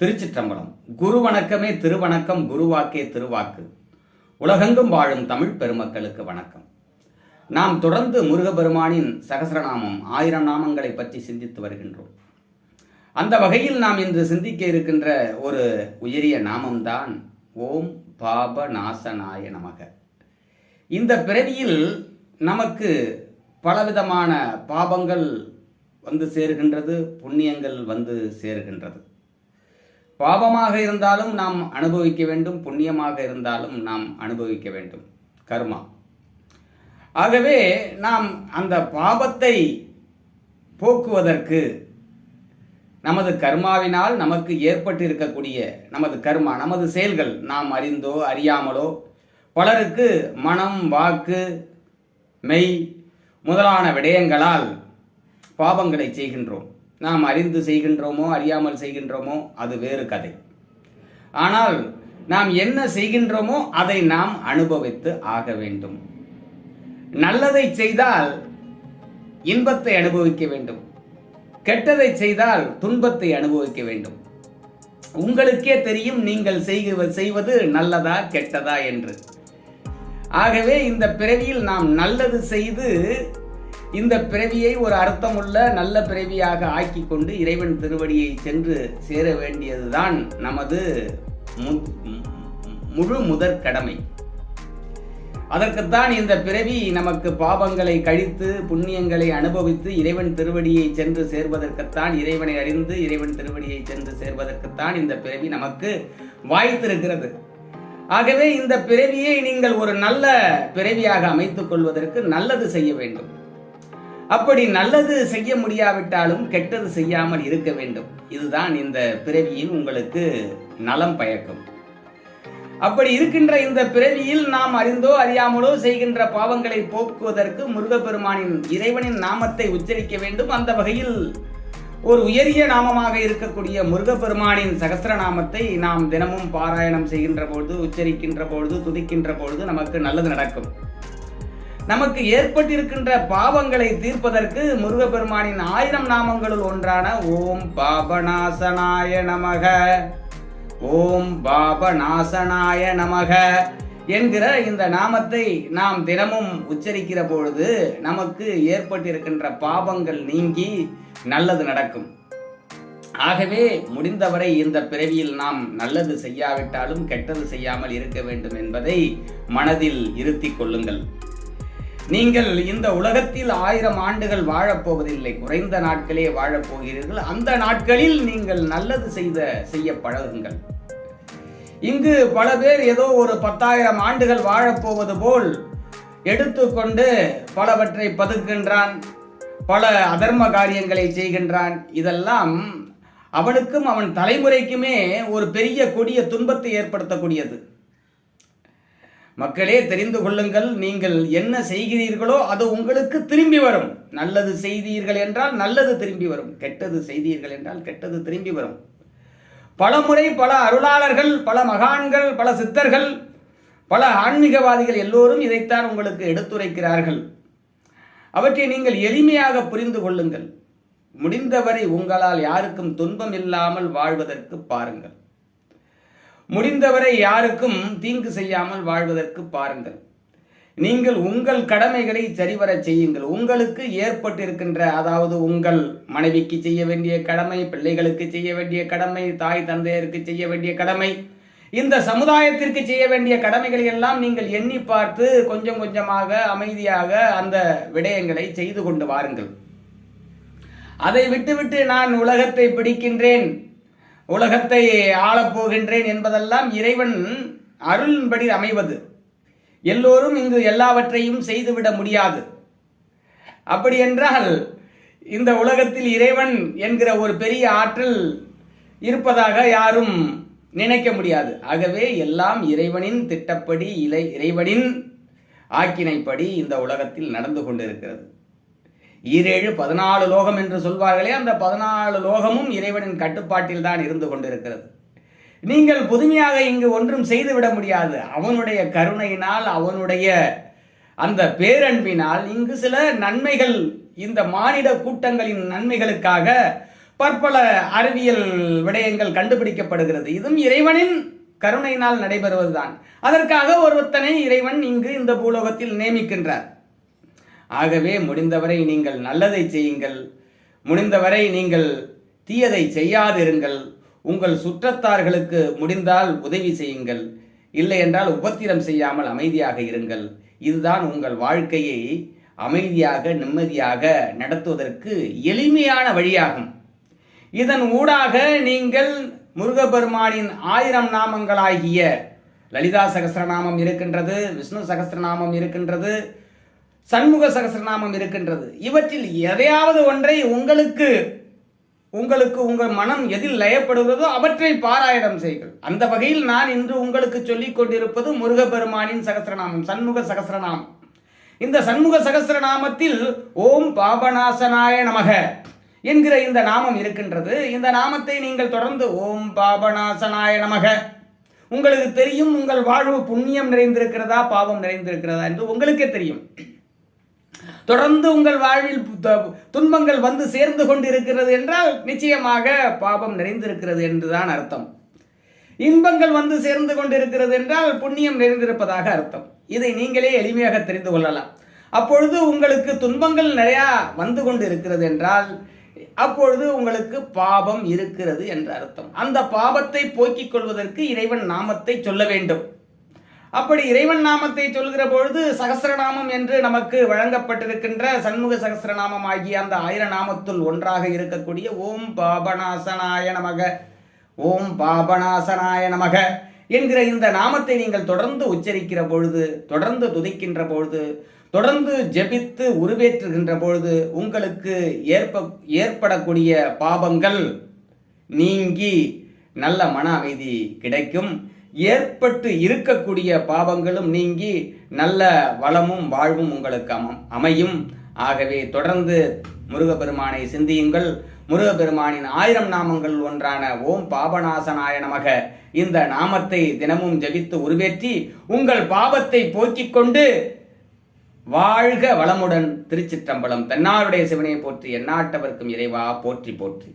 திருச்சிற்றம்பலம். குரு வணக்கமே திருவணக்கம் குருவாக்கே திருவாக்கு. உலகெங்கும் வாழும் தமிழ் பெருமக்களுக்கு வணக்கம். நாம் தொடர்ந்து முருகபெருமானின் சகசரநாமம் ஆயிரம் நாமங்களை பற்றி சிந்தித்து வருகின்றோம். அந்த வகையில் நாம் இன்று சிந்திக்க இருக்கின்ற ஒரு உயரிய நாமம்தான் ஓம் பாப நாசனாய நமக. இந்த பிறவியில் நமக்கு பலவிதமான பாபங்கள் வந்து சேருகின்றது புண்ணியங்கள் வந்து சேருகின்றது. பாவமாக இருந்தாலும் நாம் அனுபவிக்க வேண்டும் புண்ணியமாக இருந்தாலும் நாம் அனுபவிக்க வேண்டும். கர்மா. ஆகவே நாம் அந்த பாவத்தை போக்குவதற்கு நமது கர்மாவினால் நமக்கு ஏற்பட்டிருக்கக்கூடிய நமது கர்மா நமது செயல்கள் நாம் அறிந்தோ அறியாமலோ பலருக்கு மனம் வாக்கு மெய் முதலான விடயங்களால் பாவங்களை செய்கின்றோம். நாம் அறிந்து செய்கின்றோமோ அறியாமல் செய்கின்றோமோ அது வேறு கதை. ஆனால் நாம் என்ன செய்கின்றோமோ அதை நாம் அனுபவித்து ஆக வேண்டும். நல்லதை செய்தால் இன்பத்தை அனுபவிக்க வேண்டும். கெட்டதை செய்தால் துன்பத்தை அனுபவிக்க வேண்டும். உங்களுக்கே தெரியும் நீங்கள் செய்க செய்வது நல்லதா கெட்டதா என்று. ஆகவே இந்த பிறவியில் நாம் நல்லது செய்து இந்த பிறவியை ஒரு அர்த்தமுள்ள நல்ல பிறவியாக ஆக்கி கொண்டு இறைவன் திருவடியை சென்று சேர வேண்டியதுதான் நமது முழு முதற் கடமை. அதற்குத்தான் இந்த பிறவி நமக்கு பாவங்களை கழித்து புண்ணியங்களை அனுபவித்து இறைவன் திருவடியை சென்று சேர்வதற்குத்தான் இறைவனை அறிந்து இறைவன் திருவடியை சென்று சேர்வதற்குத்தான் இந்த பிறவி நமக்கு வாய்த்திருக்கிறது. ஆகவே இந்த பிறவியை நீங்கள் ஒரு நல்ல பிறவியாக அமைத்துக் கொள்வதற்கு நல்லது செய்ய வேண்டும். அப்படி நல்லது செய்ய முடியாவிட்டாலும் கெட்டது செய்யாமல் இருக்க வேண்டும். இதுதான் இந்த பிறவியில் உங்களுக்கு நலம் பயக்கும். அப்படி இருக்கின்ற இந்த பிறவியில் நாம் அறிந்தோ அறியாமலோ செய்கின்ற பாவங்களை போக்குவதற்கு முருகப்பெருமானின் இறைவனின் நாமத்தை உச்சரிக்க வேண்டும். அந்த வகையில் ஒரு உயரிய நாமமாக இருக்கக்கூடிய முருகப்பெருமானின் சகசிர நாமத்தை நாம் தினமும் பாராயணம் செய்கின்ற பொழுது உச்சரிக்கின்ற பொழுது துதிக்கின்ற பொழுது நமக்கு நல்லது நடக்கும். நமக்கு ஏற்பட்டிருக்கின்ற பாவங்களை தீர்ப்பதற்கு முருகப்பெருமானின் ஆயிரம் நாமங்களுள் ஒன்றான ஓம் பாபநாசனாய நமக. ஓம் பாபநாசனாய நமக என்கிற இந்த நாமத்தை நாம் தினமும் உச்சரிக்கிற பொழுது நமக்கு ஏற்பட்டிருக்கின்ற பாவங்கள் நீங்கி நல்லது நடக்கும். ஆகவே முடிந்தவரை இந்த பிறவியில் நாம் நல்லது செய்யாவிட்டாலும் கெட்டது செய்யாமல் இருக்க வேண்டும் என்பதை மனதில் இருத்திக் கொள்ளுங்கள். நீங்கள் இந்த உலகத்தில் ஆயிரம் ஆண்டுகள் வாழப்போவதில்லை. குறைந்த நாட்களே வாழப்போகிறீர்கள். அந்த நாட்களில் நீங்கள் நல்லது செய்த செய்ய பழகுங்கள். இங்கு பல பேர் ஏதோ ஒரு பத்தாயிரம் ஆண்டுகள் வாழப்போவது போல் எடுத்துக்கொண்டு பலவற்றை பதுக்கின்றான் பல அதர்ம காரியங்களை செய்கின்றான். இதெல்லாம் அவனுக்கும் அவன் தலைமுறைக்குமே ஒரு பெரிய கொடிய துன்பத்தை ஏற்படுத்தக்கூடியது. மக்களே தெரிந்து கொள்ளுங்கள் நீங்கள் என்ன செய்கிறீர்களோ அது உங்களுக்கு திரும்பி வரும். நல்லது செய்தீர்கள் என்றால் நல்லது திரும்பி வரும். கெட்டது செய்தீர்கள் என்றால் கெட்டது திரும்பி வரும். பல முறை பல அருளாளர்கள் பல மகான்கள் பல சித்தர்கள் பல ஆன்மீகவாதிகள் எல்லோரும் இதைத்தான் உங்களுக்கு எடுத்துரைக்கிறார்கள். அவற்றை நீங்கள் எளிமையாக புரிந்து கொள்ளுங்கள். முடிந்தவரை உங்களால் யாருக்கும் துன்பம் இல்லாமல் வாழ்வதற்கு பாருங்கள். முடிந்தவரை யாருக்கும் தீங்கு செய்யாமல் வாழ்வதற்கு பாருங்கள். நீங்கள் உங்கள் கடமைகளை சரிவர செய்யுங்கள். உங்களுக்கு ஏற்பட்டிருக்கின்ற அதாவது உங்கள் மனைவிக்கு செய்ய வேண்டிய கடமை பிள்ளைகளுக்கு செய்ய வேண்டிய கடமை தாய் தந்தையருக்கு செய்ய வேண்டிய கடமை இந்த சமுதாயத்திற்கு செய்ய வேண்டிய கடமைகளை எல்லாம் நீங்கள் எண்ணி பார்த்து கொஞ்சம் கொஞ்சமாக அமைதியாக அந்த விடயங்களை செய்து கொண்டு வாருங்கள். அதை விட்டுவிட்டு நான் உலகத்தை பிடிக்கின்றேன். உலகத்தை ஆளப்போகின்றேன் என்பதெல்லாம் இறைவன் அருளின்படி அமைவது. எல்லோரும் இங்கு எல்லாவற்றையும் செய்துவிட முடியாது. அப்படி என்றால் இந்த உலகத்தில் இறைவன் என்கிற ஒரு பெரிய ஆற்றல் இருப்பதாக யாரும் நினைக்க முடியாது. ஆகவே எல்லாம் இறைவனின் திட்டப்படி இலை இறைவனின் ஆக்கினைப்படி இந்த உலகத்தில் நடந்து கொண்டிருக்கிறது. ஈரேழு பதினாலு லோகம் என்று சொல்வார்களே அந்த பதினாலு லோகமும் இறைவனின் கட்டுப்பாட்டில் தான் இருந்து கொண்டிருக்கிறது. நீங்கள் புதுமையாக இங்கு ஒன்றும் செய்துவிட முடியாது. அவனுடைய கருணையினால் அவனுடைய அந்த பேரன்பினால் இங்கு சில நன்மைகள் இந்த மானிட கூட்டங்களின் நன்மைகளுக்காக பற்பல அறிவியல் விடயங்கள் கண்டுபிடிக்கப்படுகிறது. இதுவும் இறைவனின் கருணையினால் நடைபெறுவதுதான். அதற்காக ஒருத்தனை இறைவன் இங்கு இந்த பூலோகத்தில் நியமிக்கின்றார். ஆகவே முடிந்தவரை நீங்கள் நல்லதை செய்யுங்கள். முடிந்தவரை நீங்கள் தீயதை செய்யாதிருங்கள். உங்கள் சுற்றத்தார்களுக்கு முடிந்தால் உதவி செய்யுங்கள். இல்லை என்றால் உபத்திரம் செய்யாமல் அமைதியாக இருங்கள். இதுதான் உங்கள் வாழ்க்கையை அமைதியாக நிம்மதியாக நடத்துவதற்கு எளிமையான வழியாகும். இதன் ஊடாக நீங்கள் முருகபெருமானின் ஆயிரம் நாமங்களாகிய லலிதா சகசிரநாமம் இருக்கின்றது விஷ்ணு சகசிரநாமம் இருக்கின்றது சண்முக சகஸ்ரநாமம் இருக்கின்றது. இவற்றில் எதையாவது ஒன்றை உங்களுக்கு உங்களுக்கு உங்கள் மனம் எதில் லயப்படுகிறதோ அவற்றை பாராயணம் செய்கள் அந்த வகையில் நான் இன்று உங்களுக்கு சொல்லிக் கொண்டிருப்பது முருகப்பெருமானின் சகஸ்ரநாமம் சண்முக சகஸ்ரநாமம் இந்த சண்முக சகசிரநாமத்தில் ஓம் பாபநாசனாய நமக என்கிற இந்த நாமம் இருக்கின்றது. இந்த நாமத்தை நீங்கள் தொடர்ந்து ஓம் பாபநாசனாய நமக. உங்களுக்கு தெரியும் உங்கள் வாழ்வு புண்ணியம் நிறைந்திருக்கிறதா பாவம் நிறைந்திருக்கிறதா என்று உங்களுக்கே தெரியும். தொடர்ந்து உங்கள் வாழ்வில் துன்பங்கள் வந்து சேர்ந்து கொண்டிருக்கிறது என்றால் நிச்சயமாக பாபம் நிறைந்திருக்கிறது என்றுதான் அர்த்தம். இன்பங்கள் வந்து சேர்ந்து கொண்டிருக்கிறது என்றால் புண்ணியம் நிறைந்திருப்பதாக அர்த்தம். இதை நீங்களே எளிமையாக தெரிந்து கொள்ளலாம். அப்பொழுது உங்களுக்கு துன்பங்கள் நிறையா வந்து கொண்டு இருக்கிறது என்றால் அப்பொழுது உங்களுக்கு பாபம் இருக்கிறது என்ற அர்த்தம். அந்த பாபத்தை போக்கிக் கொள்வதற்கு இறைவன் நாமத்தை சொல்ல வேண்டும். அப்படி இறைவன் நாமத்தை சொல்கிற பொழுது சகசிரநாமம் என்று நமக்கு வழங்கப்பட்டிருக்கின்ற சண்முக சகசிரநாமம் ஆகிய அந்த ஆயிர நாமத்துள் ஒன்றாக இருக்கக்கூடிய ஓம் பாபநாசனாய நமக. ஓம் பாபநாசனாய நமக என்கிற இந்த நாமத்தை நீங்கள் தொடர்ந்து உச்சரிக்கிற பொழுது தொடர்ந்து துதிக்கின்ற பொழுது தொடர்ந்து ஜெபித்து உருவேற்றுகின்ற பொழுது உங்களுக்கு ஏற்ப ஏற்படக்கூடிய பாபங்கள் நீங்கி நல்ல மன அமைதி கிடைக்கும். ஏற்பட்டு இருக்கக்கூடிய பாவங்களும் நீங்கி நல்ல வளமும் வாழ்வும் உங்களுக்கு அமையும். ஆகவே தொடர்ந்து முருகப்பெருமானை சிந்தியுங்கள். முருகப்பெருமானின் ஆயிரம் நாமங்கள் ஒன்றான ஓம் பாபநாசனாய நமக. இந்த நாமத்தை தினமும் ஜபித்து உருவேற்றி உங்கள் பாவத்தை போக்கிக் கொண்டு வாழ்க வளமுடன் திருச்சிற்றம்பலம். தன்னாருடைய சிவனையை போற்றி எந்நாட்டவர்க்கும் இறைவா போற்றி போற்றி.